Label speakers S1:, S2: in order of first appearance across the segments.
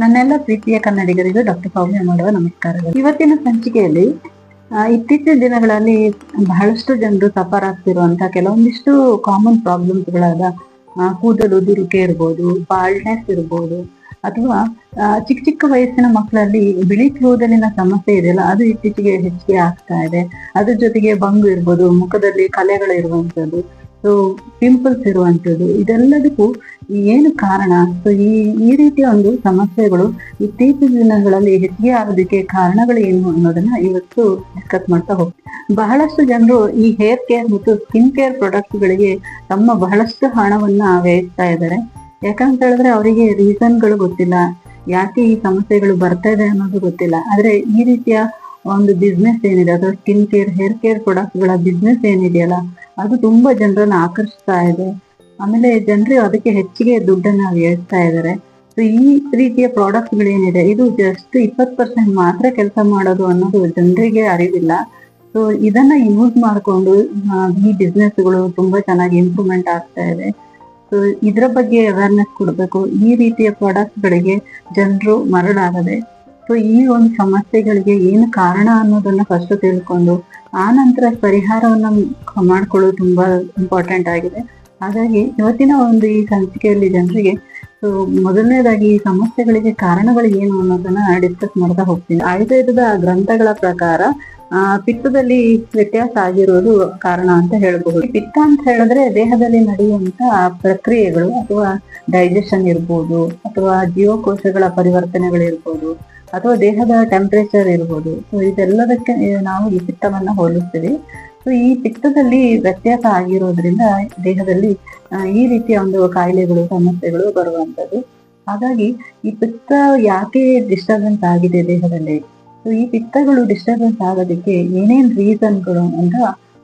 S1: ನನ್ನೆಲ್ಲ ಪ್ರೀತಿಯ ಕನ್ನಡಿಗರಿಗೂ ಡಾಕ್ಟರ್ ಸೌಮ್ಯ ಮಾಡುವ ನಮಸ್ಕಾರಗಳು. ಇವತ್ತಿನ ಸಂಚಿಕೆಯಲ್ಲಿ ಇತ್ತೀಚಿನ ದಿನಗಳಲ್ಲಿ ಬಹಳಷ್ಟು ಜನರು ಸಫರ್ ಆಗ್ತಿರುವಂತ ಕೆಲವೊಂದಿಷ್ಟು ಕಾಮನ್ ಪ್ರಾಬ್ಲಮ್ಸ್ಗಳಾದ ಕೂದಲು ದುರುಕೆ ಇರ್ಬೋದು ಬಾಲ್ಡ್ನೆಸ್ ಇರ್ಬೋದು, ಅಥವಾ ಚಿಕ್ಕ ಚಿಕ್ಕ ವಯಸ್ಸಿನ ಮಕ್ಕಳಲ್ಲಿ ಬಿಳಿ ಕೂದಲಿನ ಸಮಸ್ಯೆ ಇದೆಯಲ್ಲ, ಅದು ಇತ್ತೀಚೆಗೆ ಹೆಚ್ಚಿಗೆ ಆಗ್ತಾ ಇದೆ. ಅದ್ರ ಜೊತೆಗೆ ಬಂಗು ಇರ್ಬೋದು, ಮುಖದಲ್ಲಿ ಕಲೆಗಳು ಇರುವಂತದ್ದು ಸೊ ಪಿಂಪಲ್ಸ್ ಇರುವಂಥದ್ದು, ಇದೆಲ್ಲದಕ್ಕೂ ಏನು ಕಾರಣ? ಸೊ ಈ ಈ ರೀತಿಯ ಒಂದು ಸಮಸ್ಯೆಗಳು ಇತ್ತೀಚಿನ ದಿನಗಳಲ್ಲಿ ಹೆಚ್ಚಿಗೆ ಆಗೋದಕ್ಕೆ ಕಾರಣಗಳು ಏನು ಅನ್ನೋದನ್ನ ಇವತ್ತು ಡಿಸ್ಕಸ್ ಮಾಡ್ತಾ ಹೋಗ್ತೀವಿ. ಬಹಳಷ್ಟು ಜನರು ಈ ಹೇರ್ ಕೇರ್ ಮತ್ತು ಸ್ಕಿನ್ ಕೇರ್ ಪ್ರಾಡಕ್ಟ್ ಗಳಿಗೆ ತಮ್ಮ ಬಹಳಷ್ಟು ಹಣವನ್ನ ವ್ಯಯಿಸ್ತಾ ಇದ್ದಾರೆ. ಯಾಕಂತ ಹೇಳಿದ್ರೆ ಅವರಿಗೆ ರೀಸನ್ಗಳು ಗೊತ್ತಿಲ್ಲ. ಯಾಕೆ ಈ ಸಮಸ್ಯೆಗಳು ಬರ್ತಾ ಇದೆ ಅನ್ನೋದು ಗೊತ್ತಿಲ್ಲ. ಆದ್ರೆ ಈ ರೀತಿಯ ಒಂದು ಬಿಸ್ನೆಸ್ ಏನಿದೆ, ಅಥವಾ ಸ್ಕಿನ್ ಕೇರ್ ಹೇರ್ ಕೇರ್ ಪ್ರಾಡಕ್ಟ್ಗಳ ಬಿಸ್ನೆಸ್ ಏನಿದೆಯಲ್ಲ, ಅದು ತುಂಬಾ ಜನರನ್ನು ಆಕರ್ಷಿಸ್ತಾ ಇದೆ. ಆಮೇಲೆ ಜನರು ಅದಕ್ಕೆ ಹೆಚ್ಚಿಗೆ ದುಡ್ಡನ್ನ ವ್ಯಯಿಸ್ತಾ ಇದ್ದಾರೆ ಸೊ ಈ ರೀತಿಯ ಪ್ರಾಡಕ್ಟ್ ಏನಿದೆ ಇದು ಜಸ್ಟ್ ಇಪ್ಪತ್ತು ಪರ್ಸೆಂಟ್ ಮಾತ್ರ ಕೆಲಸ ಮಾಡೋದು ಅನ್ನೋದು ಜನರಿಗೆ ಅರಿವಿಲ್ಲ. ಸೊ ಇದನ್ನ ಯೂಸ್ ಮಾಡಿಕೊಂಡು ಈ ಬಿಸ್ನೆಸ್ಗಳು ತುಂಬಾ ಚೆನ್ನಾಗಿ ಇಂಪ್ರೂವ್ಮೆಂಟ್ ಆಗ್ತಾ ಇದೆ. ಸೊ ಇದರ ಬಗ್ಗೆ ಅವೇರ್ನೆಸ್ ಕೊಡಬೇಕು. ಈ ರೀತಿಯ ಪ್ರಾಡಕ್ಟ್ ಗಳಿಗೆ ಜನರು ಮರಳಾಗದೆ ಸೊ ಈ ಒಂದು ಸಮಸ್ಯೆಗಳಿಗೆ ಏನು ಕಾರಣ ಅನ್ನೋದನ್ನ ಫಸ್ಟ್ ತಿಳ್ಕೊಂಡು, ಆ ನಂತರ ಪರಿಹಾರವನ್ನ ಮಾಡ್ಕೊಳ್ಳೋದು ತುಂಬಾ ಇಂಪಾರ್ಟೆಂಟ್ ಆಗಿದೆ. ಹಾಗಾಗಿ ಇವತ್ತಿನ ಒಂದು ಈ ಸಂಚಿಕೆಯಲ್ಲಿ ಜನರಿಗೆ ಸೊ ಮೊದಲನೇದಾಗಿ ಈ ಸಮಸ್ಯೆಗಳಿಗೆ ಕಾರಣಗಳು ಏನು ಅನ್ನೋದನ್ನ ಡಿಸ್ಕಸ್ ಮಾಡ್ತಾ ಹೋಗ್ತೀನಿ. ಆಯುರ್ವೇದದ ಗ್ರಂಥಗಳ ಪ್ರಕಾರ, ಆ, ಪಿತ್ತದಲ್ಲಿ ವ್ಯತ್ಯಾಸ ಆಗಿರೋದು ಕಾರಣ ಅಂತ ಹೇಳಬಹುದು. ಪಿತ್ತ ಅಂತ ಹೇಳಿದ್ರೆ ದೇಹದಲ್ಲಿ ನಡೆಯುವಂತ ಪ್ರಕ್ರಿಯೆಗಳು, ಅಥವಾ ಡೈಜೆಷನ್ ಇರ್ಬೋದು, ಅಥವಾ ಜೀವಕೋಶಗಳ ಪರಿವರ್ತನೆಗಳಿರ್ಬೋದು ಅಥವಾ ದೇಹದ ಟೆಂಪರೇಚರ್ ಇರ್ಬೋದು. ಸೊ ಇದೆಲ್ಲದಕ್ಕೆ ನಾವು ಈ ಪಿತ್ತವನ್ನ ಹೋಲಿಸ್ತೀವಿ. ಸೊ ಈ ಪಿತ್ತದಲ್ಲಿ ವ್ಯತ್ಯಾಸ ಆಗಿರೋದ್ರಿಂದ ದೇಹದಲ್ಲಿ ಈ ರೀತಿಯ ಒಂದು ಕಾಯಿಲೆಗಳು, ಸಮಸ್ಯೆಗಳು ಬರುವಂಥದ್ದು. ಹಾಗಾಗಿ ಈ ಪಿತ್ತ ಯಾಕೆ ಡಿಸ್ಟರ್ಬೆನ್ಸ್ ಆಗಿದೆ ದೇಹದಲ್ಲಿ? ಸೊ ಈ ಪಿತ್ತಗಳು ಡಿಸ್ಟರ್ಬೆನ್ಸ್ ಆಗೋದಕ್ಕೆ ಏನೇನ್ ರೀಸನ್ಗಳು ಅಂತ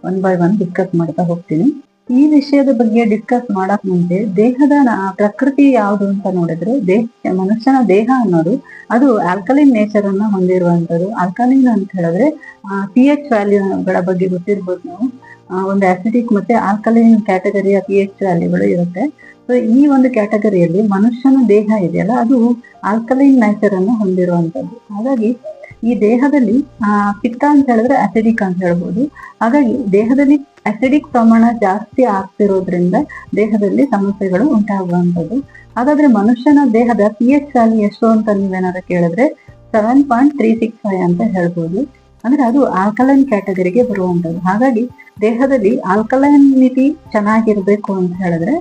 S1: ಒನ್ ಬೈ ಒನ್ ಡಿಸ್ಕಸ್ ಮಾಡ್ತಾ ಹೋಗ್ತೀನಿ. ಈ ವಿಷಯದ ಬಗ್ಗೆ ಡಿಸ್ಕಸ್ ಮಾಡಕ್ ಮುಂಚೆ ದೇಹದ ಪ್ರಕೃತಿ ಯಾವುದು ಅಂತ ನೋಡಿದ್ರೆ ದೇಹ, ಮನುಷ್ಯನ ದೇಹ ಅನ್ನೋದು ಅದು ಆಲ್ಕಲಿನ್ ನೇಚರ್ ಅನ್ನ ಹೊಂದಿರುವಂತದ್ದು ಆಲ್ಕಲಿನ್ ಅಂತ ಹೇಳಿದ್ರೆ ಪಿ ಎಚ್ ವ್ಯಾಲ್ಯೂಗಳ ಬಗ್ಗೆ ಗೊತ್ತಿರ್ಬೋದು ನಾವು. ಒಂದು ಆಸಿಡಿಕ್ ಮತ್ತೆ ಆಲ್ಕಲೈನ್ ಕ್ಯಾಟಗರಿಯ ಪಿ ಎಚ್ ವ್ಯಾಲ್ಯೂಗಳು ಇರುತ್ತೆ. ಸೊ ಈ ಒಂದು ಕ್ಯಾಟಗರಿಯಲ್ಲಿ ಮನುಷ್ಯನ ದೇಹ ಇದೆಯಲ್ಲ, ಅದು ಆಲ್ಕಲೈನ್ ನೇಚರ್ ಅನ್ನು ಹೊಂದಿರುವಂತದ್ದು ಹಾಗಾಗಿ ಈ ದೇಹದಲ್ಲಿ, ಆ, ಪಿತ್ತ ಅಂತ ಹೇಳಿದ್ರೆ ಅಸಿಡಿಕ್ ಅಂತ ಹೇಳ್ಬೋದು. ಹಾಗಾಗಿ ದೇಹದಲ್ಲಿ ಅಸಿಡಿಕ್ ಪ್ರಮಾಣ ಜಾಸ್ತಿ ಆಗ್ತಿರೋದ್ರಿಂದ ದೇಹದಲ್ಲಿ ಸಮಸ್ಯೆಗಳು ಉಂಟಾಗುವಂಥದ್ದು. ಹಾಗಾದ್ರೆ ಮನುಷ್ಯನ ದೇಹದ ಪಿ ಎಚ್ ವ್ಯಾಲ್ಯೂ ಎಷ್ಟು ಅಂತ ನೀವೇನಾದ್ರು ಕೇಳಿದ್ರೆ seven point three six five ಅಂತ ಹೇಳ್ಬೋದು. ಅಂದ್ರೆ ಅದು ಆಲ್ಕಲೈನ್ ಕ್ಯಾಟಗರಿಗೆ ಬರುವಂಥದ್ದು. ಹಾಗಾಗಿ ದೇಹದಲ್ಲಿ ಆಲ್ಕಲೈನಿಟಿ ಚೆನ್ನಾಗಿರ್ಬೇಕು ಅಂತ ಹೇಳಿದ್ರೆ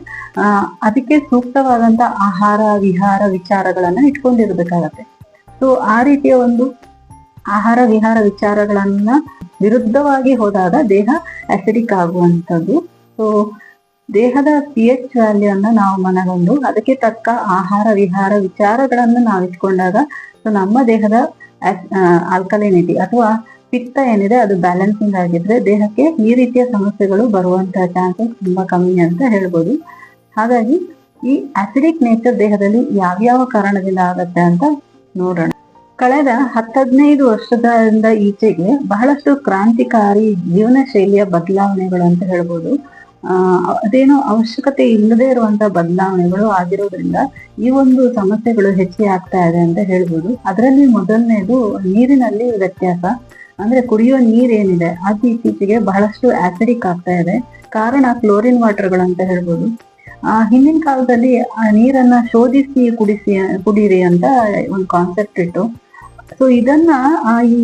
S1: ಅದಕ್ಕೆ ಸೂಕ್ತವಾದಂತ ಆಹಾರ, ವಿಹಾರ, ವಿಚಾರಗಳನ್ನ ಇಟ್ಕೊಂಡಿರ್ಬೇಕಾಗತ್ತೆ. ಸೊ ಆ ರೀತಿಯ ಒಂದು ಆಹಾರ ವಿಹಾರ ವಿಚಾರಗಳನ್ನ ವಿರುದ್ಧವಾಗಿ ಹೋದಾಗ ದೇಹ ಅಸಿಡಿಕ್ ಆಗುವಂಥದ್ದು. ಸೊ ದೇಹದ ಪಿ ಎಚ್ ವ್ಯಾಲ್ಯೂ ಅನ್ನ ನಾವು ಮನಗಂಡು ಅದಕ್ಕೆ ತಕ್ಕ ಆಹಾರ ವಿಹಾರ ವಿಚಾರಗಳನ್ನು ನಾವು ಇಟ್ಕೊಂಡಾಗ ಸೊ ನಮ್ಮ ದೇಹದ ಆಲ್ಕಲಿನಿಟಿ ಅಥವಾ ಪಿತ್ತ ಏನಿದೆ ಅದು ಬ್ಯಾಲೆನ್ಸಿಂಗ್ ಆಗಿದ್ರೆ ದೇಹಕ್ಕೆ ಈ ರೀತಿಯ ಸಮಸ್ಯೆಗಳು ಬರುವಂತಹ ಚಾನ್ಸಸ್ ತುಂಬಾ ಕಮ್ಮಿ ಅಂತ ಹೇಳ್ಬೋದು. ಹಾಗಾಗಿ ಈ ಅಸಿಡಿಕ್ ನೇಚರ್ ದೇಹದಲ್ಲಿ ಯಾವ್ಯಾವ ಕಾರಣದಿಂದ ಆಗತ್ತೆ ಅಂತ ನೋಡೋಣ. ಕಳೆದ ಹತ್ತದ್ನೈದು ವರ್ಷದಿಂದ ಈಚೆಗೆ ಬಹಳಷ್ಟು ಕ್ರಾಂತಿಕಾರಿ ಜೀವನ ಶೈಲಿಯ ಬದಲಾವಣೆಗಳು ಅಂತ ಹೇಳ್ಬೋದು. ಅದೇನೋ ಅವಶ್ಯಕತೆ ಇಲ್ಲದೆ ಇರುವಂತ ಬದಲಾವಣೆಗಳು ಆಗಿರೋದ್ರಿಂದ ಈ ಒಂದು ಸಮಸ್ಯೆಗಳು ಹೆಚ್ಚಿ ಆಗ್ತಾ ಇದೆ ಅಂತ ಹೇಳ್ಬೋದು. ಅದರಲ್ಲಿ ಮೊದಲನೇದು ನೀರಿನಲ್ಲಿ ವ್ಯತ್ಯಾಸ. ಅಂದ್ರೆ ಕುಡಿಯೋ ನೀರೇನಿದೆ ಅದು ಇತ್ತೀಚೆಗೆ ಬಹಳಷ್ಟು ಆಸಿಡಿಕ್ ಆಗ್ತಾ ಇದೆ. ಕಾರಣ ಕ್ಲೋರಿನ್ ವಾಟರ್ಗಳಂತ ಹೇಳ್ಬೋದು. ಆ, ಹಿಂದಿನ ಕಾಲದಲ್ಲಿ ಆ ನೀರನ್ನ ಶೋಧಿಸಿ ಕುಡಿಸಿ, ಕುಡೀರಿ ಅಂತ ಒಂದು ಕಾನ್ಸೆಪ್ಟ್ ಇಟ್ಟು ಸೊ ಇದನ್ನ ಈ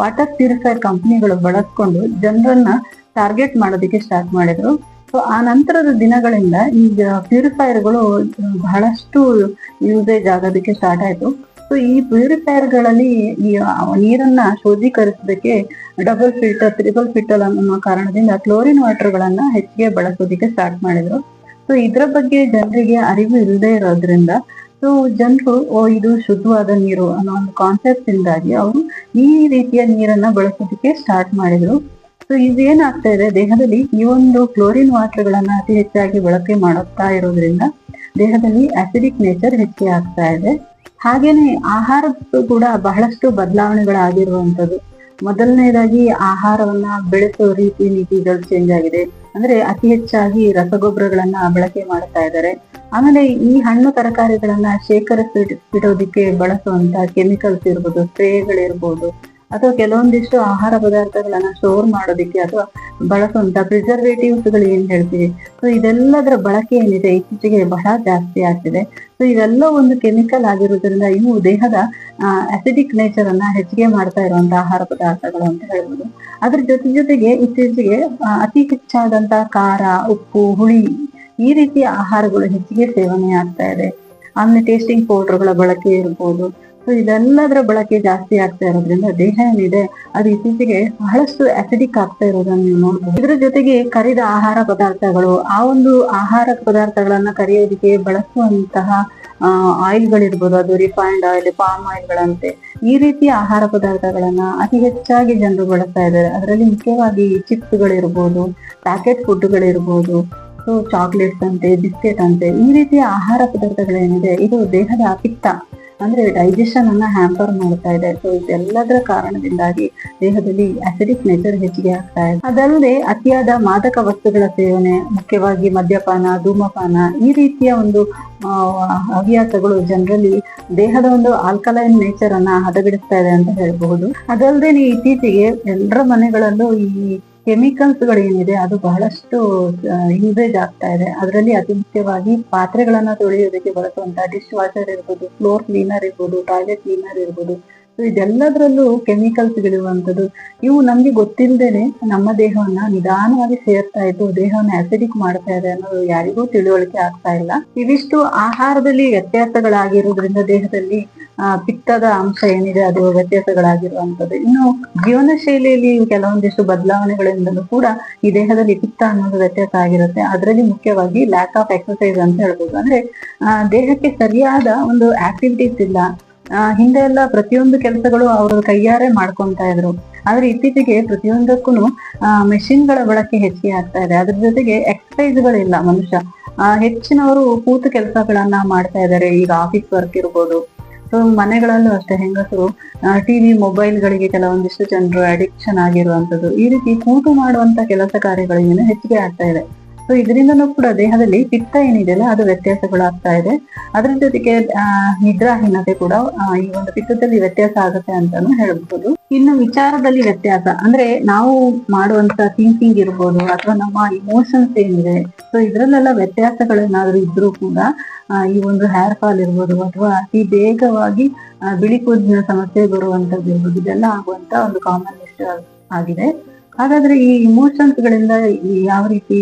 S1: ವಾಟರ್ ಪ್ಯೂರಿಫೈರ್ ಕಂಪನಿಗಳು ಬಳಸ್ಕೊಂಡು ಜನರನ್ನ ಟಾರ್ಗೆಟ್ ಮಾಡೋದಕ್ಕೆ ಸ್ಟಾರ್ಟ್ ಮಾಡಿದ್ರು. ಸೊ ಆ ನಂತರದ ದಿನಗಳಿಂದ ಈಗ ಪ್ಯೂರಿಫೈರ್ಗಳು ಬಹಳಷ್ಟು ಯೂಸೇಜ್ ಆಗೋದಕ್ಕೆ ಸ್ಟಾರ್ಟ್ ಆಯ್ತು. ಸೊ ಈ ಪ್ಯೂರಿಫೈರ್ಗಳಲ್ಲಿ ಈ ನೀರನ್ನ ಶೋಧೀಕರಿಸೋದಕ್ಕೆ ಡಬಲ್ ಫಿಲ್ಟರ್ ತ್ರಿಬಲ್ ಫಿಲ್ಟರ್ ಅನ್ನೋ ಕಾರಣದಿಂದ ಕ್ಲೋರಿನ್ ವಾಟರ್ಗಳನ್ನ ಹೆಚ್ಚಿಗೆ ಬಳಸೋದಕ್ಕೆ ಸ್ಟಾರ್ಟ್ ಮಾಡಿದ್ರು. ಸೊ ಇದ್ರ ಬಗ್ಗೆ ಜನರಿಗೆ ಅರಿವು ಇಲ್ಲದೆ ಇರೋದ್ರಿಂದ ಸೊ ಜನರು, ಓ, ಇದು ಶುದ್ಧವಾದ ನೀರು ಅನ್ನೋ ಒಂದು ಕಾನ್ಸೆಪ್ಟ್ ಇಂದಾಗಿ ಅವರು ಈ ರೀತಿಯ ನೀರನ್ನ ಬಳಸೋದಕ್ಕೆ ಸ್ಟಾರ್ಟ್ ಮಾಡಿದ್ರು. ಸೊ ಇದೇನಾಗ್ತಾ ಇದೆ, ದೇಹದಲ್ಲಿ ಈ ಒಂದು ಕ್ಲೋರಿನ್ ವಾಟರ್ಗಳನ್ನ ಅತಿ ಹೆಚ್ಚಾಗಿ ಬಳಕೆ ಮಾಡುತ್ತಾ ಇರೋದ್ರಿಂದ ದೇಹದಲ್ಲಿ ಆಸಿಡಿಕ್ ನೇಚರ್ ಹೆಚ್ಚಿಗೆ ಆಗ್ತಾ ಇದೆ. ಹಾಗೇನೆ ಆಹಾರದ್ದು ಕೂಡ ಬಹಳಷ್ಟು ಬದಲಾವಣೆಗಳಾಗಿರುವಂಥದ್ದು. ಮೊದಲನೇದಾಗಿ ಆಹಾರವನ್ನ ಬೆಳೆಸೋ ರೀತಿ ನೀತಿಗಳು ಚೇಂಜ್ ಆಗಿದೆ. ಅಂದ್ರೆ ಅತಿ ಹೆಚ್ಚಾಗಿ ರಸಗೊಬ್ಬರಗಳನ್ನ ಬಳಕೆ ಮಾಡ್ತಾ ಇದ್ದಾರೆ. ಆಮೇಲೆ ಈ ಹಣ್ಣು ತರಕಾರಿಗಳನ್ನ ಶೇಖರಿಸಿ ಇಡೋದಿಕ್ಕೆ ಬಳಸುವಂತ ಕೆಮಿಕಲ್ಸ್ ಇರ್ಬೋದು, ಸ್ಪ್ರೇಗಳಿರ್ಬೋದು, ಅಥವಾ ಕೆಲವೊಂದಿಷ್ಟು ಆಹಾರ ಪದಾರ್ಥಗಳನ್ನ ಸ್ಟೋರ್ ಮಾಡೋದಿಕ್ಕೆ ಅಥವಾ ಬಳಸುವಂತ ಪ್ರಿಸರ್ವೇಟಿವ್ಸ್ಗಳು ಏನ್ ಹೇಳ್ತೀವಿ? ಸೊ ಇದೆಲ್ಲದರ ಬಳಕೆ ಏನಿದೆ? ಇತ್ತೀಚೆಗೆ ಬಹಳ ಜಾಸ್ತಿ ಆಗ್ತಿದೆ. ಸೊ ಇವೆಲ್ಲ ಒಂದು ಕೆಮಿಕಲ್ ಆಗಿರೋದ್ರಿಂದ ಇವು ದೇಹದ ಅಸಿಡಿಕ್ ನೇಚರ್ ಅನ್ನ ಹೆಚ್ಚಿಗೆ ಮಾಡ್ತಾ ಇರುವಂತ ಆಹಾರ ಪದಾರ್ಥಗಳು ಅಂತ ಹೇಳ್ಬೋದು. ಅದ್ರ ಜೊತೆ ಜೊತೆಗೆ ಇತ್ತೀಚೆಗೆ ಅತಿ ಹೆಚ್ಚಾದಂತ ಖಾರ, ಉಪ್ಪು, ಹುಳಿ ಈ ರೀತಿಯ ಆಹಾರಗಳು ಹೆಚ್ಚಿಗೆ ಸೇವನೆ ಆಗ್ತಾ ಇದೆ. ಆಮೇಲೆ ಟೇಸ್ಟಿಂಗ್ ಪೌಡರ್ಗಳ ಬಳಕೆ ಇರ್ಬೋದು. ಸೊ ಇದೆಲ್ಲದರ ಬಳಕೆ ಜಾಸ್ತಿ ಆಗ್ತಾ ಇರೋದ್ರಿಂದ ದೇಹ ಏನಿದೆ, ಅದು ಇತ್ತೀಚೆಗೆ ಬಹಳಷ್ಟು ಅಸಿಡಿಕ್ ಆಗ್ತಾ ಇರೋದನ್ನ ನೀವು ನೋಡ್ಬೋದು. ಇದ್ರ ಜೊತೆಗೆ ಕರಿದ ಆಹಾರ ಪದಾರ್ಥಗಳು, ಆ ಒಂದು ಆಹಾರ ಪದಾರ್ಥಗಳನ್ನ ಕರಿಯೋದಕ್ಕೆ ಬಳಸುವಂತಹ ಆಯಿಲ್ಗಳಿರ್ಬೋದು ಅದು ರಿಫೈನ್ಡ್ ಆಯಿಲ್ ಪಾಮ್ ಆಯಿಲ್ಗಳಂತೆ ಈ ರೀತಿಯ ಆಹಾರ ಪದಾರ್ಥಗಳನ್ನ ಅತಿ ಹೆಚ್ಚಾಗಿ ಜನರು ಬಳಸ್ತಾ ಇದ್ದಾರೆ. ಅದರಲ್ಲಿ ಮುಖ್ಯವಾಗಿ ಚಿಪ್ಸ್ಗಳಿರ್ಬೋದು ಪ್ಯಾಕೆಟ್ ಫುಡ್ಗಳಿರ್ಬೋದು ಸೊ ಚಾಕ್ಲೇಟ್ಸ್ ಅಂತೆ, ಬಿಸ್ಕೆಟ್ ಅಂತೆ, ಈ ರೀತಿಯ ಆಹಾರ ಪದಾರ್ಥಗಳೇನಿದೆ, ಇದು ದೇಹದ ಪಿತ್ತ, ಅಂದ್ರೆ ಡೈಜೆಷನ್ ಅನ್ನ ಹ್ಯಾಂಪರ್ ಮಾಡ್ತಾ ಇದೆ. ಸೊ ಇದೆಲ್ಲದರ ಕಾರಣದಿಂದಾಗಿ ದೇಹದಲ್ಲಿ ಅಸಿಡಿಕ್ ನೇಚರ್ ಹೆಚ್ಚಿಗೆ ಆಗ್ತಾ ಇದೆ. ಅದಲ್ಲದೆ ಅತಿಯಾದ ಮಾದಕ ವಸ್ತುಗಳ ಸೇವನೆ, ಮುಖ್ಯವಾಗಿ ಮದ್ಯಪಾನ, ಧೂಮಪಾನ, ಈ ರೀತಿಯ ಒಂದು ಹವ್ಯಾಸಗಳು ಜನರಲ್ಲಿ ದೇಹದ ಒಂದು ಆಲ್ಕಲೈನ್ ನೇಚರ್ ಅನ್ನ ಹದಗೆಡಿಸ್ತಾ ಇದೆ ಅಂತ ಹೇಳಬಹುದು. ಅದಲ್ಲದೆ ಇತ್ತೀಚೆಗೆ ಎಲ್ಲರ ಮನೆಗಳಲ್ಲೂ ಈ ಕೆಮಿಕಲ್ಸ್ ಏನಿದೆ, ಅದು ಬಹಳಷ್ಟು ಯೂಸೇಜ್ ಆಗ್ತಾ ಇದೆ. ಅದರಲ್ಲಿ ಅತಿ ಮುಖ್ಯವಾಗಿ ಪಾತ್ರೆಗಳನ್ನ ತೊಳೆಯೋದಕ್ಕೆ ಬಳಸುವಂತಹ ಡಿಶ್ ವಾಷರ್ ಇರ್ಬೋದು ಫ್ಲೋರ್ ಕ್ಲೀನರ್ ಇರ್ಬೋದು ಟಾಯ್ಲೆಟ್ ಕ್ಲೀನರ್ ಇರ್ಬೋದು. ಸೊ ಇದೆಲ್ಲದರಲ್ಲೂ ಕೆಮಿಕಲ್ಸ್ ಇವು ನಮ್ಗೆ ಗೊತ್ತಿಲ್ಲದೇನೆ ನಮ್ಮ ದೇಹವನ್ನ ನಿಧಾನವಾಗಿ ಸೇರ್ತಾ ಇದ್ದು, ದೇಹವನ್ನ ಆಸಿಡಿಕ್ ಮಾಡ್ತಾ ಇದೆ ಅನ್ನೋದು ಯಾರಿಗೂ ತಿಳುವಳಿಕೆ ಆಗ್ತಾ ಇಲ್ಲ. ಇವಿಷ್ಟು ಆಹಾರದಲ್ಲಿ ವ್ಯತ್ಯಾಸಗಳಾಗಿರೋದ್ರಿಂದ ದೇಹದಲ್ಲಿ ಪಿತ್ತದ ಅಂಶ ಏನಿದೆ, ಅದು ವ್ಯತ್ಯಾಸಗಳಾಗಿರುವಂಥದ್ದು. ಇನ್ನು ಜೀವನ ಶೈಲಿಯಲ್ಲಿ ಕೆಲವೊಂದಿಷ್ಟು ಬದಲಾವಣೆಗಳಿಂದಲೂ ಕೂಡ ಈ ದೇಹದಲ್ಲಿ ಪಿತ್ತ ಅನ್ನೋದು ವ್ಯತ್ಯಾಸ ಆಗಿರುತ್ತೆ. ಅದರಲ್ಲಿ ಮುಖ್ಯವಾಗಿ ಲ್ಯಾಕ್ ಆಫ್ ಎಕ್ಸಸೈಸ್ ಅಂತ ಹೇಳ್ಬೋದು. ಅಂದ್ರೆ ದೇಹಕ್ಕೆ ಸರಿಯಾದ ಒಂದು ಆಕ್ಟಿವಿಟೀಸ್ ಇಲ್ಲ. ಹಿಂದೆ ಎಲ್ಲ ಪ್ರತಿಯೊಂದು ಕೆಲಸಗಳು ಅವರು ಕೈಯಾರೆ ಮಾಡ್ಕೊಂತಾ ಇದ್ರು. ಆದ್ರೆ ಇತ್ತೀಚೆಗೆ ಪ್ರತಿಯೊಂದಕ್ಕೂ ಮೆಷಿನ್ಗಳ ಬಳಕೆ ಹೆಚ್ಚಿಗೆ ಆಗ್ತಾ ಇದೆ. ಅದ್ರ ಜೊತೆಗೆ ಎಕ್ಸರ್ಸೈಸ್ಗಳಿಲ್ಲ ಮನುಷ್ಯ. ಆ, ಹೆಚ್ಚಿನವರು ಕೂತು ಕೆಲಸಗಳನ್ನ ಮಾಡ್ತಾ ಇದ್ದಾರೆ. ಈಗ ಆಫೀಸ್ ವರ್ಕ್ ಇರ್ಬೋದು. ಸೊ ಮನೆಗಳಲ್ಲೂ ಅಷ್ಟೇ ಹೆಂಗಸರು ಟಿವಿ ಮೊಬೈಲ್ಗಳಿಗೆ ಕೆಲವೊಂದಿಷ್ಟು ಜನರು ಅಡಿಕ್ಷನ್ ಆಗಿರುವಂತದ್ದು ಈ ರೀತಿ ಕೂತು ಮಾಡುವಂತ ಕೆಲಸ ಕಾರ್ಯಗಳಿಗೆ ಹೆಚ್ಚಿಗೆ ಆಗ್ತಾ ಇದೆ. ಸೊ ಇದರಿಂದನೂ ಕೂಡ ದೇಹದಲ್ಲಿ ಪಿತ್ತ ಏನಿದೆಯಲ್ಲ, ಅದು ವ್ಯತ್ಯಾಸಗಳಾಗ್ತಾ ಇದೆ. ಅದರ ಜೊತೆಗೆ ನಿದ್ರಾಹೀನತೆ ಕೂಡ ಈ ಒಂದು ಪಿತ್ತದಲ್ಲಿ ವ್ಯತ್ಯಾಸ ಆಗುತ್ತೆ ಅಂತಾನು ಹೇಳ್ಬಹುದು ಇನ್ನು ವಿಚಾರದಲ್ಲಿ ವ್ಯತ್ಯಾಸ, ಅಂದ್ರೆ ನಾವು ಮಾಡುವಂತ ಥಿಂಕಿಂಗ್ ಇರ್ಬೋದು, ಅಥವಾ ನಮ್ಮ ಇಮೋಷನ್ಸ್ ಏನಿದೆ ಸೊ ಇದ್ರಲ್ಲೆಲ್ಲ ವ್ಯತ್ಯಾಸಗಳೇನಾದ್ರೂ ಇದ್ರೂ ಕೂಡ ಈ ಒಂದು ಹೇರ್ ಫಾಲ್ ಇರ್ಬೋದು, ಅಥವಾ ಅತಿ ಬೇಗವಾಗಿ ಬಿಳಿ ಕೂದಲಿನ ಸಮಸ್ಯೆ ಬರುವಂತದ್ದು ಇರ್ಬೋದು, ಇದೆಲ್ಲ ಆಗುವಂತ ಒಂದು ಕಾಮನ್ ಆಗಿದೆ. ಹಾಗಾದ್ರೆ ಈ ಇಮೋಷನ್ಸ್ ಗಳಿಂದ ಯಾವ ರೀತಿ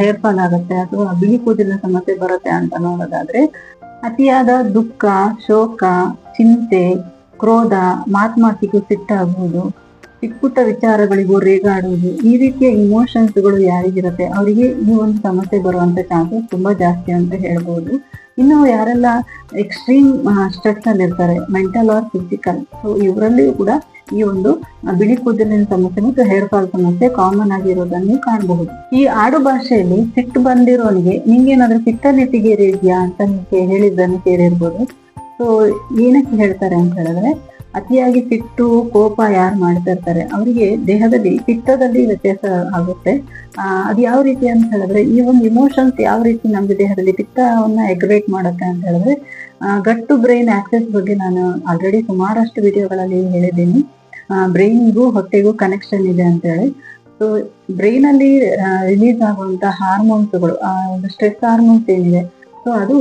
S1: ಹೇರ್ ಫಾಲ್ ಆಗುತ್ತೆ ಅಥವಾ ಬಿಳಿ ಕೂದಲಿನ ಸಮಸ್ಯೆ ಬರುತ್ತೆ ಅಂತ ನೋಡೋದಾದ್ರೆ, ಅತಿಯಾದ ದುಃಖ, ಶೋಕ, ಚಿಂತೆ, ಕ್ರೋಧ ಮಾತ್ಮಾತಿಗೂ ಸಿಟ್ಟಾಗುವುದು ಚಿಕ್ಕ ಪುಟ್ಟ ವಿಚಾರಗಳಿಗೂ ರೇಗಾಡುವುದು, ಈ ರೀತಿಯ ಇಮೋಷನ್ಸ್ಗಳು ಯಾರಿಗಿರುತ್ತೆ, ಅವರಿಗೆ ಈ ಒಂದು ಸಮಸ್ಯೆ ಬರುವಂತ ಚಾನ್ಸಸ್ ತುಂಬಾ ಜಾಸ್ತಿ ಅಂತ ಹೇಳ್ಬೋದು. ಇನ್ನು ಯಾರೆಲ್ಲ ಎಕ್ಸ್ಟ್ರೀಮ್ ಸ್ಟ್ರೆಸ್ ಅಲ್ಲಿ ಇರ್ತಾರೆ ಮೆಂಟಲ್ ಆರ್ ಫಿಸಿಕಲ್ ಸೊ ಇವರಲ್ಲಿಯೂ ಕೂಡ ಈ ಒಂದು ಬಿಳಿ ಕೂದಲಿನ ಸಮಸ್ಯೆ ಮತ್ತು ಹೇರ್ ಫಾಲ್ ಸಮಸ್ಯೆ ಕಾಮನ್ ಆಗಿರೋದನ್ನು ಕಾಣಬಹುದು. ಈ ಆಡು ಭಾಷೆಯಲ್ಲಿ ಸಿಟ್ಟು ಬಂದಿರೋನಿಗೆ ಪಿತ್ತ ನೆತ್ತಿಗೇರಿ ಇದೆಯಾ ಅಂತ ಹೇಳಿದ್ದನ್ನು ಕೇಳಿರ್ಬೋದು. ಸೊ ಏನಕ್ಕೆ ಹೇಳ್ತಾರೆ ಅಂತ ಹೇಳಿದ್ರೆ ಅತಿಯಾಗಿ ಸಿಟ್ಟು ಕೋಪ ಯಾರು ಮಾಡ್ತಾ ಇರ್ತಾರೆ, ಅವರಿಗೆ ದೇಹದಲ್ಲಿ, ಪಿತ್ತದಲ್ಲಿ ವ್ಯತ್ಯಾಸ ಆಗುತ್ತೆ. ಅದು ಯಾವ ರೀತಿ ಅಂತ ಹೇಳಿದ್ರೆ, ಈ ಒಂದು ಇಮೋಷನ್ಸ್ ಯಾವ ರೀತಿ ನಮ್ಗೆ ದೇಹದಲ್ಲಿ ಪಿತ್ತವನ್ನ ಎಗ್ರೇಟ್ ಮಾಡುತ್ತೆ ಅಂತ ಹೇಳಿದ್ರೆ ಗಟ್ ಟು ಬ್ರೈನ್ ಆಕ್ಸೆಸ್ ಬಗ್ಗೆ ನಾನು ಆಲ್ರೆಡಿ ಸುಮಾರಷ್ಟು ವಿಡಿಯೋಗಳಲ್ಲಿ ಹೇಳಿದ್ದೀನಿ. ಬ್ರೈನ್ಗೂ ಹೊಟ್ಟೆಗೂ ಕನೆಕ್ಷನ್ ಇದೆ ಅಂತ ಹೇಳಿ. ಸೊ ಬ್ರೈನ್ ಅಲ್ಲಿ ರಿಲೀಸ್ ಆಗುವಂತ ಹಾರ್ಮೋನ್ಸ್ಗಳು ಸ್ಟ್ರೆಸ್ ಹಾರ್ಮೋನ್ಸ್ ಏನಿದೆ ಸೊ ಅದು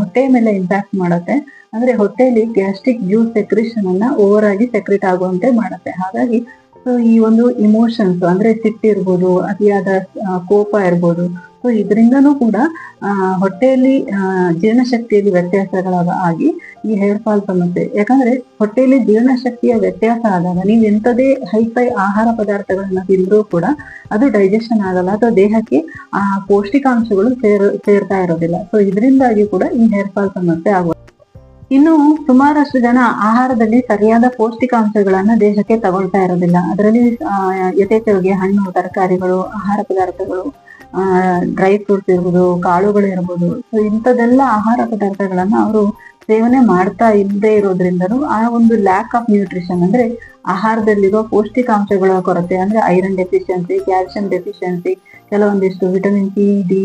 S1: ಹೊಟ್ಟೆ ಮೇಲೆ ಇಂಪ್ಯಾಕ್ಟ್ ಮಾಡುತ್ತೆ. ಅಂದ್ರೆ ಹೊಟ್ಟೆಯಲ್ಲಿ ಗ್ಯಾಸ್ಟ್ರಿಕ್ ಜ್ಯೂಸ್ ಸೆಕ್ರೇಷನ್ ಅನ್ನ ಓವರ್ ಆಗಿ ಸೆಕ್ರೆಟ್ ಆಗುವಂತೆ ಮಾಡುತ್ತೆ. ಹಾಗಾಗಿ ಸೊ ಈ ಒಂದು ಇಮೋಷನ್ಸ್ ಅಂದ್ರೆ ಸಿಟ್ಟಿರ್ಬೋದು ಅತಿಯಾದ ಕೋಪ ಇರ್ಬೋದು ಸೊ ಇದರಿಂದನೂ ಕೂಡ ಹೊಟ್ಟೆಯಲ್ಲಿ ಜೀರ್ಣಶಕ್ತಿಯಲ್ಲಿ ವ್ಯತ್ಯಾಸಗಳ ಆಗಿ ಈ ಹೇರ್ ಫಾಲ್ ಸಮಸ್ಯೆ. ಯಾಕಂದ್ರೆ ಹೊಟ್ಟೆಯಲ್ಲಿ ಜೀರ್ಣಶಕ್ತಿಯ ವ್ಯತ್ಯಾಸ ಆದಾಗ, ನೀವು ಎಂಥದೇ ಹೈಫೈ ಆಹಾರ ಪದಾರ್ಥಗಳನ್ನ ತಿಂದ್ರೂ ಕೂಡ ಅದು ಡೈಜೆಷನ್ ಆಗಲ್ಲ, ಅಥವಾ ದೇಹಕ್ಕೆ, ಆ, ಪೌಷ್ಟಿಕಾಂಶಗಳು ಸೇರ್, ಸೇರ್ತಾ ಇರೋದಿಲ್ಲ. ಸೊ ಇದರಿಂದಾಗಿ ಕೂಡ ಈ ಹೇರ್ ಫಾಲ್ ಸಮಸ್ಯೆ ಆಗುವ ಇನ್ನು ಸುಮಾರಷ್ಟು ಜನ ಆಹಾರದಲ್ಲಿ ಸರಿಯಾದ ಪೌಷ್ಟಿಕಾಂಶಗಳನ್ನ ದೇಹಕ್ಕೆ ತಗೊಳ್ತಾ ಇರೋದಿಲ್ಲ. ಅದರಲ್ಲಿ ಯಥೇಚ್ಛವಾಗಿ ಹಣ್ಣು, ತರಕಾರಿಗಳು, ಆಹಾರ ಪದಾರ್ಥಗಳು ಡ್ರೈ ಫ್ರೂಟ್ಸ್ ಇರ್ಬೋದು, ಕಾಳುಗಳು ಇರ್ಬೋದು. ಸೊ ಇಂಥದ್ದೆಲ್ಲ ಆಹಾರ ಪದಾರ್ಥಗಳನ್ನ ಅವರು ಸೇವನೆ ಮಾಡ್ತಾ ಇಲ್ಲದೆ ಇರೋದ್ರಿಂದ ಆ ಒಂದು ಲ್ಯಾಕ್ ಆಫ್ ನ್ಯೂಟ್ರಿಷನ್ ಅಂದ್ರೆ ಆಹಾರದಲ್ಲಿರೋ ಪೌಷ್ಟಿಕಾಂಶಗಳ ಕೊರತೆ ಅಂದ್ರೆ ಐರನ್ ಡೆಫಿಷಿಯನ್ಸಿ ಕ್ಯಾಲ್ಸಿಯಂ ಡೆಫಿಷಿಯನ್ಸಿ ಕೆಲವೊಂದಿಷ್ಟು ವಿಟಮಿನ್ ಸಿ ಡಿ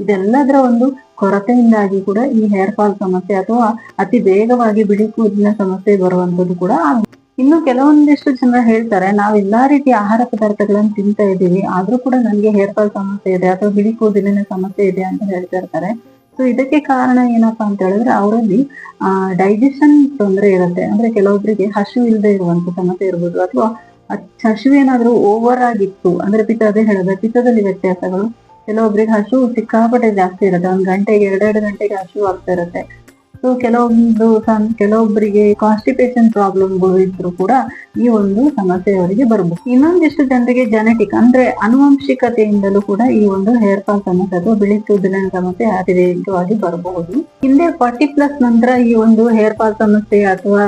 S1: ಇದೆಲ್ಲದರ ಒಂದು ಕೊರತೆಯಿಂದಾಗಿ ಕೂಡ ಈ ಹೇರ್ ಫಾಲ್ ಸಮಸ್ಯೆ ಅಥವಾ ಅತಿ ಬೇಗವಾಗಿ ಬಿಳಿ ಕೂದಲಿನ ಸಮಸ್ಯೆ ಬರುವಂತದ್ದು ಕೂಡ. ಇನ್ನು ಕೆಲವೊಂದಿಷ್ಟು ಜನ ಹೇಳ್ತಾರೆ, ನಾವು ಎಲ್ಲಾ ರೀತಿಯ ಆಹಾರ ಪದಾರ್ಥಗಳನ್ನು ತಿಂತಾ ಇದ್ದೀವಿ, ಆದ್ರೂ ಕೂಡ ನನಗೆ ಹೇರ್ ಫಾಲ್ ಸಮಸ್ಯೆ ಇದೆ ಅಥವಾ ಬಿಳಿ ಕೂದಲಿನ ಸಮಸ್ಯೆ ಇದೆ ಅಂತ ಹೇಳ್ತಾ ಇರ್ತಾರೆ ಸೊ ಇದಕ್ಕೆ ಕಾರಣ ಏನಪ್ಪಾ ಅಂತ ಹೇಳಿದ್ರೆ ಅವರಲ್ಲಿ, ಆ ಡೈಜೆಷನ್ ತೊಂದರೆ ಇರುತ್ತೆ ಅಂದ್ರೆ ಕೆಲವೊಬ್ಬರಿಗೆ ಹಸಿವು ಇಲ್ಲದೆ ಇರುವಂತ ಸಮಸ್ಯೆ ಇರ್ಬೋದು, ಅಥವಾ ಹಸು ಏನಾದ್ರೂ ಓವರ್ ಆಗಿತ್ತು, ಅಂದ್ರೆ ಪಿತ್ತ ಅದೇ ಹೇಳಿದ್ರೆ ಪಿತ್ತದಲ್ಲಿ ವ್ಯತ್ಯಾಸಗಳು ಕೆಲವೊಬ್ರಿಗೆ ಹಸು ಸಿಕ್ಕಾಪಟ್ಟೆ ಜಾಸ್ತಿ ಇರುತ್ತೆ. ಒಂದು ಗಂಟೆಗೆ, ಎರಡೆರಡು ಗಂಟೆಗೆ ಹಸು ಆಗ್ತಾ ಇರುತ್ತೆ. ಸೊ ಕೆಲವೊಂದು ಕೆಲವೊಬ್ಬರಿಗೆ ಕಾನ್ಸ್ಟಿಪೇಷನ್ ಪ್ರಾಬ್ಲಮ್ಗಳು ಇದ್ರು ಕೂಡ ಈ ಒಂದು ಸಮಸ್ಯೆ ಅವರಿಗೆ ಬರಬಹುದು ಇನ್ನೊಂದಿಷ್ಟು ಜನರಿಗೆ ಜೆನೆಟಿಕ್ ಅಂದ್ರೆ ಅನುವಂಶಿಕತೆಯಿಂದಲೂ ಕೂಡ ಈ ಒಂದು ಹೇರ್ ಫಾಲ್ ಸಮಸ್ಯೆ ಅಥವಾ ಬಿಳಿ ಕೂದಲಿನ ಸಮಸ್ಯೆ ಅತಿವೇಗವಾಗಿ ಬರಬಹುದು ಹಿಂದೆ ಫಾರ್ಟಿ ಪ್ಲಸ್ ನಂತರ ಈ ಒಂದು ಹೇರ್ ಫಾಲ್ ಸಮಸ್ಯೆ ಅಥವಾ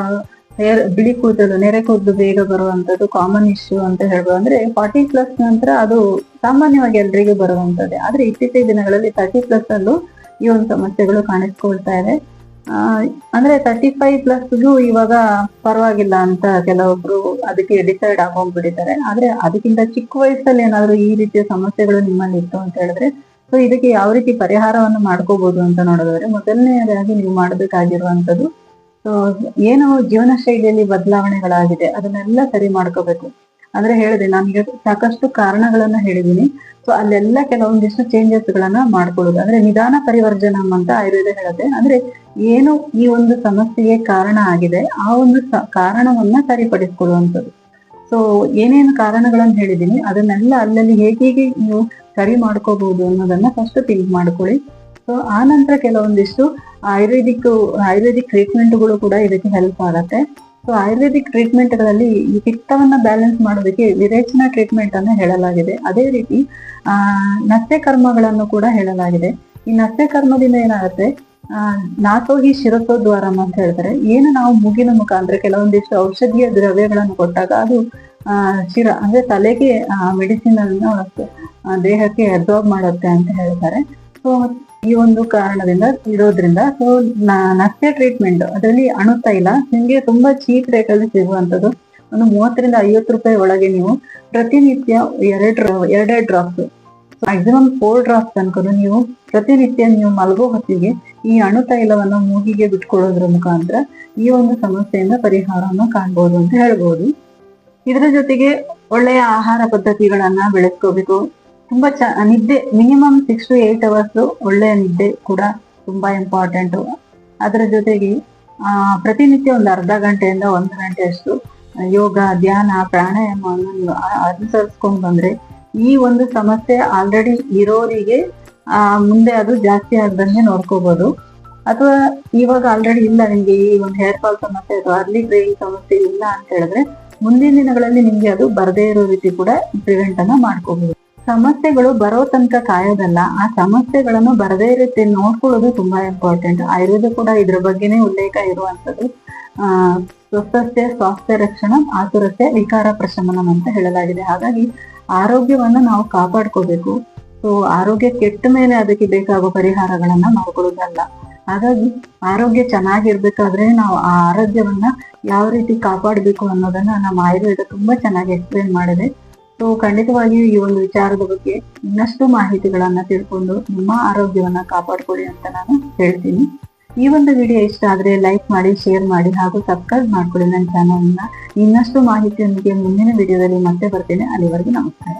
S1: ಬಿಳಿ ಕೂದಲು, ನೆರೆ ಕೂದಲು ಬೇಗ ಬರುವಂತದ್ದು ಕಾಮನ್ ಇಶ್ಯೂ ಅಂತ ಹೇಳ್ಬೋದು. ಅಂದ್ರೆ ಫಾರ್ಟಿ ಪ್ಲಸ್ ನಂತರ ಅದು ಸಾಮಾನ್ಯವಾಗಿ ಎಲ್ರಿಗೂ ಬರುವಂತದ್ದೇ ಆದ್ರೆ ಇತ್ತೀಚಿನ ದಿನಗಳಲ್ಲಿ ತರ್ಟಿ ಪ್ಲಸ್ ಅಲ್ಲೂ ಈ ಒಂದು ಸಮಸ್ಯೆಗಳು ಕಾಣಿಸ್ಕೊಳ್ತಾ ಇದೆ. ಅಂದ್ರೆ ತರ್ಟಿ ಫೈವ್ ಪ್ಲಸ್ಗೂ ಇವಾಗ ಪರವಾಗಿಲ್ಲ ಅಂತ ಕೆಲವೊಬ್ರು ಅದಕ್ಕೆ ಡಿಸೈಡ್ ಆಗೋಗ್ಬಿಟ್ಟಿದ್ದಾರೆ. ಆದ್ರೆ ಅದಕ್ಕಿಂತ ಚಿಕ್ಕ ವಯಸ್ಸಲ್ಲಿ ಏನಾದ್ರು ಈ ರೀತಿಯ ಸಮಸ್ಯೆಗಳು ನಿಮ್ಮಲ್ಲಿ ಇತ್ತು ಅಂತ ಹೇಳಿದ್ರೆ, ಸೊ ಇದಕ್ಕೆ ಯಾವ ರೀತಿ ಪರಿಹಾರವನ್ನು ಮಾಡ್ಕೋಬಹುದು ಅಂತ ನೋಡೋದಾದ್ರೆ, ಮೊದಲನೆಯದಾಗಿ ನೀವು ಮಾಡಬೇಕಾಗಿರುವಂತದ್ದು ಏನು ಜೀವನ ಶೈಲಿಯಲ್ಲಿ ಬದಲಾವಣೆಗಳಾಗಿದೆ. ಅದನ್ನೆಲ್ಲ ಸರಿ ಮಾಡ್ಕೋಬೇಕು. ಅಂದ್ರೆ ಹೇಳಿದೆ ನಾನೀಗ ಸಾಕಷ್ಟು ಕಾರಣಗಳನ್ನ ಹೇಳಿದೀನಿ ಸೊ ಅಲ್ಲೆಲ್ಲ ಕೆಲವೊಂದಿಷ್ಟು ಚೇಂಜಸ್ ಗಳನ್ನ ಮಾಡ್ಕೊಳ್ಳೋದು. ಅಂದ್ರೆ ನಿಧಾನ ಪರಿವರ್ಜನ ಅಂತ ಆಯುರ್ವೇದ ಹೇಳುತ್ತೆ. ಅಂದ್ರೆ ಏನು ಈ ಒಂದು ಸಮಸ್ಯೆಗೆ ಕಾರಣ ಆಗಿದೆ, ಆ ಒಂದು ಸ- ಕಾರಣವನ್ನ ಸರಿಪಡಿಸ್ಕೊಳ್ಳುವಂಥದ್ದು. ಸೊ ಏನೇನು ಕಾರಣಗಳನ್ನ ಹೇಳಿದೀನಿ ಅದನ್ನೆಲ್ಲ ಅಲ್ಲಲ್ಲಿ ಹೇಗೆ ಹೇಗೆ ನೀವು ಸರಿ ಮಾಡ್ಕೋಬಹುದು ಅನ್ನೋದನ್ನ ಫಸ್ಟ್ ಥಿಂಕ್ ಮಾಡ್ಕೊಳ್ಳಿ. ಸೊ ಆ ನಂತರ ಕೆಲವೊಂದಿಷ್ಟು ಆಯುರ್ವೇದಿಕ್ ಆಯುರ್ವೇದಿಕ್ ಟ್ರೀಟ್ಮೆಂಟ್ಗಳು ಕೂಡ ಇದಕ್ಕೆ ಹೆಲ್ಪ್ ಆಗತ್ತೆ. ಸೊ ಆಯುರ್ವೇದಿಕ್ ಟ್ರೀಟ್ಮೆಂಟ್ಗಳಲ್ಲಿ ಈ ಪಿತ್ತವನ್ನ ಬ್ಯಾಲೆನ್ಸ್ ಮಾಡೋದಕ್ಕೆ ವಿರೇಚನ ಟ್ರೀಟ್ಮೆಂಟ್ ಅನ್ನ ಹೇಳಲಾಗಿದೆ. ಅದೇ ರೀತಿ, ಆ, ನಸ್ಯ ಕರ್ಮಗಳನ್ನು ಕೂಡ ಹೇಳಲಾಗಿದೆ. ಈ ನಸ್ಯ ಕರ್ಮದಿಂದ ಏನಾಗುತ್ತೆ? ಆ ಶಿರಸೋ ಶಿರಸೋದ್ವಾರಂ ಅಂತ ಹೇಳ್ತಾರೆ. ಏನು ನಾವು ಮೂಗಿನ ಮುಖಾಂತರ ಕೆಲವೊಂದಿಷ್ಟು ಔಷಧೀಯ ದ್ರವ್ಯಗಳನ್ನು ಕೊಟ್ಟಾಗ ಅದು, ಆ, ಶಿರ, ಅಂದ್ರೆ ತಲೆಗೆ ಮೆಡಿಸಿನ್ ಅನ್ನು ದೇಹಕ್ಕೆ ಅಬ್ಸಾರ್ಬ್ ಮಾಡುತ್ತೆ ಅಂತ ಹೇಳ್ತಾರೆ. ಸೊ ಈ ಒಂದು ಕಾರಣದಿಂದ ಇರೋದ್ರಿಂದ ಸೊ ನಷ್ಟೆ ಟ್ರೀಟ್ಮೆಂಟ್ ಅದರಲ್ಲಿ ಅಣು ತೈಲ ನಿಮ್ಗೆ ತುಂಬಾ ಚೀಪ್ ರೇಟ್ ಅಲ್ಲಿ ಸಿಗುವಂತದ್ದು ಒಂದು ಮೂವತ್ತರಿಂದ ಐವತ್ತು ರೂಪಾಯಿ ಒಳಗೆ ನೀವು ಪ್ರತಿನಿತ್ಯ ಎರಡು ಎರಡೆರಡು ಡ್ರಾಪ್ಸ್ ಮ್ಯಾಕ್ಸಿಮಮ್ ಫೋರ್ ಡ್ರಾಪ್ಸ್ ತನಕ ನೀವು ಪ್ರತಿನಿತ್ಯ ನೀವು ಮಲಗೋ ಹೊತ್ತಿಗೆ ಈ ಅಣು ತೈಲವನ್ನು ಮೂಗಿಗೆ ಬಿಟ್ಕೊಳ್ಳೋದ್ರ ಮುಖಾಂತರ ಈ ಒಂದು ಸಮಸ್ಯೆಯಿಂದ ಪರಿಹಾರವನ್ನು ಕಾಣ್ಬೋದು ಅಂತ ಹೇಳ್ಬೋದು. ಇದರ ಜೊತೆಗೆ ಒಳ್ಳೆಯ ಆಹಾರ ಪದ್ಧತಿಗಳನ್ನ ಬೆಳೆಸ್ಕೋಬೇಕು. ತುಂಬಾ ಚ ನಿದ್ದೆ minimum six to eight hours ಒಳ್ಳೆಯ ನಿದ್ದೆ ಕೂಡ ತುಂಬಾ ಇಂಪಾರ್ಟೆಂಟು ಅದರ ಜೊತೆಗೆ ಪ್ರತಿನಿತ್ಯ ಒಂದು ಅರ್ಧ ಗಂಟೆಯಿಂದ ಒಂದು ಗಂಟೆ ಅಷ್ಟು ಯೋಗ, ಧ್ಯಾನ ಪ್ರಾಣಾಯಾಮ ಅನ್ನೋದು ಅನುಸರಿಸ್ಕೊಂಡು ಬಂದ್ರೆ ಈ ಒಂದು ಸಮಸ್ಯೆ ಆಲ್ರೆಡಿ ಇರೋರಿಗೆ ಮುಂದೆ ಅದು ಜಾಸ್ತಿ ಆಗ್ದಂಗೆ ನೋಡ್ಕೋಬಹುದು ಅಥವಾ ಇವಾಗ ಆಲ್ರೆಡಿ ಇಲ್ಲ ನಿಮ್ಗೆ ಈ ಒಂದು ಹೇರ್ ಫಾಲ್ ಸಮಸ್ಯೆ ಅಥವಾ ಅರ್ಲಿ ಗ್ರೇಯಿಂಗ್ ಸಮಸ್ಯೆ ಇಲ್ಲ ಅಂತ ಹೇಳಿದ್ರೆ ಮುಂದಿನ ದಿನಗಳಲ್ಲಿ ನಿಮ್ಗೆ ಅದು ಬರದೇ ಇರೋ ರೀತಿ ಕೂಡ ಪ್ರಿವೆಂಟ್ ಅನ್ನ ಮಾಡ್ಕೋಬಹುದು ಸಮಸ್ಯೆಗಳು ಬರೋ ತನಕ ಕಾಯೋದಲ್ಲ, ಆ ಸಮಸ್ಯೆಗಳನ್ನು ಬರದೇ ರೀತಿ ನೋಡ್ಕೊಳ್ಳೋದು ತುಂಬಾ ಇಂಪಾರ್ಟೆಂಟ್ ಆಯುರ್ವೇದ ಕೂಡ ಇದ್ರ ಬಗ್ಗೆನೇ ಉಲ್ಲೇಖ ಇರುವಂತದ್ದು ಆ ಸ್ವಸ್ಥಸ್ಯ ಸ್ವಾಸ್ಥ್ಯ ರಕ್ಷಣ, ಆತುರತೆ, ವಿಕಾರ, ಪ್ರಶಮನಂ ಅಂತ ಹೇಳಲಾಗಿದೆ. ಹಾಗಾಗಿ ಆರೋಗ್ಯವನ್ನು ನಾವು ಕಾಪಾಡ್ಕೋಬೇಕು. ಸೊ ಆರೋಗ್ಯ ಕೆಟ್ಟ ಮೇಲೆ ಅದಕ್ಕೆ ಬೇಕಾಗುವ ಪರಿಹಾರಗಳನ್ನ ನೋಡ್ಕೊಳ್ಳೋದಲ್ಲ ಹಾಗಾಗಿ ಆರೋಗ್ಯ ಚೆನ್ನಾಗಿರ್ಬೇಕಾದ್ರೆ ನಾವು ಆ ಆರೋಗ್ಯವನ್ನ ಯಾವ ರೀತಿ ಕಾಪಾಡಬೇಕು ಅನ್ನೋದನ್ನ ನಮ್ಮ ಆಯುರ್ವೇದ ತುಂಬಾ ಚೆನ್ನಾಗಿ ಎಕ್ಸ್ಪ್ಲೇನ್ ಮಾಡಿದೆ. ಸೊ ಖಂಡಿತವಾಗಿಯೂ ಈ ಒಂದು ವಿಚಾರದ ಬಗ್ಗೆ ಇನ್ನಷ್ಟು ಮಾಹಿತಿಗಳನ್ನ ತಿಳ್ಕೊಂಡು ನಿಮ್ಮ ಆರೋಗ್ಯವನ್ನ ಕಾಪಾಡ್ಕೊಳ್ಳಿ ಅಂತ ನಾನು ಹೇಳ್ತೀನಿ. ಈ ಒಂದು ವಿಡಿಯೋ ಇಷ್ಟ ಆದ್ರೆ ಲೈಕ್ ಮಾಡಿ, ಶೇರ್ ಮಾಡಿ ಹಾಗೂ ಸಬ್ಸ್ಕ್ರೈಬ್ ಮಾಡ್ಕೊಳ್ಳಿ ನನ್ನ ಚಾನಲ್ನ ಇನ್ನಷ್ಟು ಮಾಹಿತಿಯೊಂದಿಗೆ ಮುಂದಿನ ವಿಡಿಯೋದಲ್ಲಿ ಮತ್ತೆ ಬರ್ತೇನೆ. ಅಲ್ಲಿವರೆಗೂ ನಮಸ್ಕಾರ.